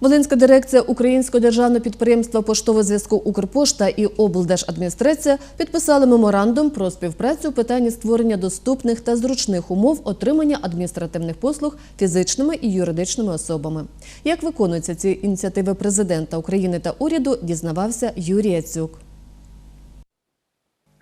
Волинська дирекція Українського державного підприємства поштового зв'язку Укрпошта і облдержадміністрація підписали меморандум про співпрацю у питанні створення доступних та зручних умов отримання адміністративних послуг фізичними і юридичними особами. Як виконуються ці ініціативи президента України та уряду, дізнавався Юрій Яцюк.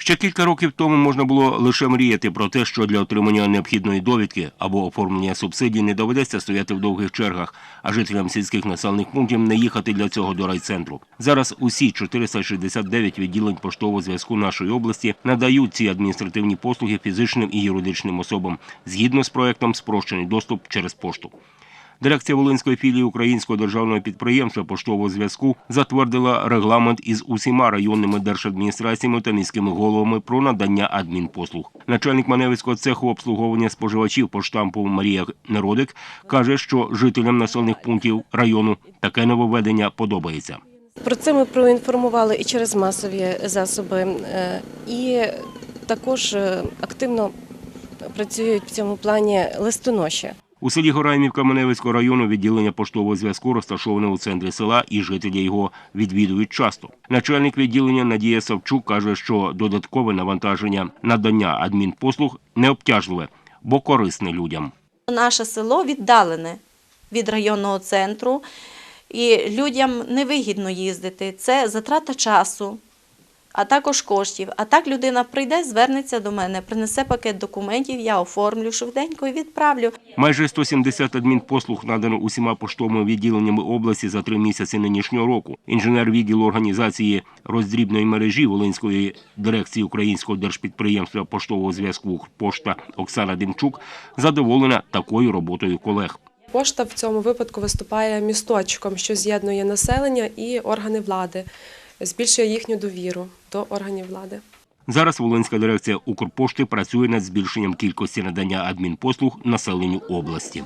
Ще кілька років тому можна було лише мріяти про те, що для отримання необхідної довідки або оформлення субсидій не доведеться стояти в довгих чергах, а жителям сільських населених пунктів не їхати для цього до райцентру. Зараз усі 469 відділень поштового зв'язку нашої області надають ці адміністративні послуги фізичним і юридичним особам згідно з проектом спрощений доступ через пошту. Дирекція Волинської філії Українського державного підприємства поштового зв'язку затвердила регламент із усіма районними держадміністраціями та міськими головами про надання адмінпослуг. Начальник Маневицького цеху обслуговування споживачів поштампу Марія Неродик каже, що жителям населених пунктів району таке нововведення подобається. Про це ми проінформували і через масові засоби, е, і також е, активно працюють в цьому плані листоноші. У селі Гораймівка Маневицького району відділення поштового зв'язку розташоване у центрі села, і жителі його відвідують часто. Начальник відділення Надія Савчук каже, що додаткове навантаження надання адмінпослуг не обтяжливе, бо корисне людям. Наше село віддалене від районного центру, і людям невигідно їздити. Це затрата часу, а також коштів. А так людина прийде, звернеться до мене, принесе пакет документів, я оформлю швиденько і відправлю. Майже 170 адмінпослуг надано усіма поштовими відділеннями області за три місяці нинішнього року. Інженер відділу організації роздрібної мережі Волинської дирекції Українського держпідприємства поштового зв'язку «Пошта» Оксана Демчук задоволена такою роботою колег. Пошта в цьому випадку виступає місточком, що з'єднує населення і органи влади, збільшує їхню довіру до органів влади. Зараз Волинська дирекція Укрпошти працює над збільшенням кількості надання адмінпослуг населенню області.